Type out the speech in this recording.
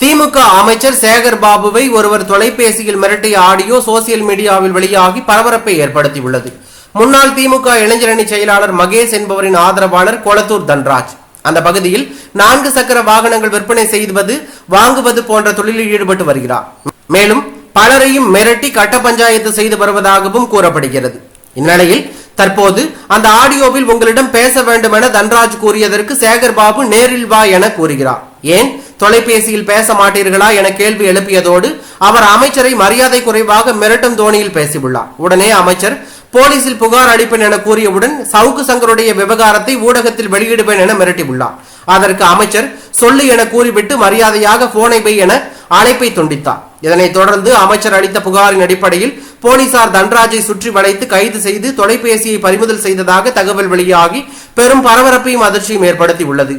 திமுக அமைச்சர் சேகர் பாபுவை ஒருவர் தொலைபேசியில் மிரட்டிய ஆடியோ சோசியல் மீடியாவில் வெளியாகி பரபரப்பை ஏற்படுத்தியுள்ளது. முன்னாள் திமுக இளைஞரணி செயலாளர் மகேஷ் என்பவரின் ஆதரவாளர் கொளத்தூர் தன்ராஜ். அந்த பகுதியில் நான்கு சக்கர வாகனங்கள் விற்பனை செய்வது வாங்குவது போன்ற தொழிலில் ஈடுபட்டு வருகிறார். மேலும் பலரையும் மிரட்டி கட்ட பஞ்சாயத்து செய்து வருவதாகவும் கூறப்படுகிறது. இந்நிலையில் தற்போது அந்த ஆடியோவில் உங்களிடம் பேச வேண்டும் என தன்ராஜ் கூறியதற்கு சேகர் பாபு நேரில் வா என கூறுகிறார். ஏன்? தொலைபேசியில் பேச மாட்டீர்களா என கேள்வி எழுப்பியதோடு அவர் அமைச்சரை மரியாதை குறைவாக மிரட்டும் தோணியில் பேசியுள்ளார். உடனே அமைச்சர் போலீசில் புகார் அளிப்பேன் என கூறியவுடன் சவுக்கு சங்கருடைய விவகாரத்தை ஊடகத்தில் வெளியிடுவேன் என மிரட்டியுள்ளார். அதற்கு அமைச்சர் சொல்லு என கூறிவிட்டு மரியாதையாக போனை வை என அழைப்பை துண்டித்தார். இதனைத் தொடர்ந்து அமைச்சர் அளித்த புகாரின் அடிப்படையில் போலீசார் தன்ராஜை சுற்றி வளைத்து கைது செய்து தொலைபேசியை பறிமுதல் செய்ததாக தகவல் வெளியாகி பெரும் பரபரப்பையும் அதிர்ச்சியும் ஏற்படுத்தியுள்ளது.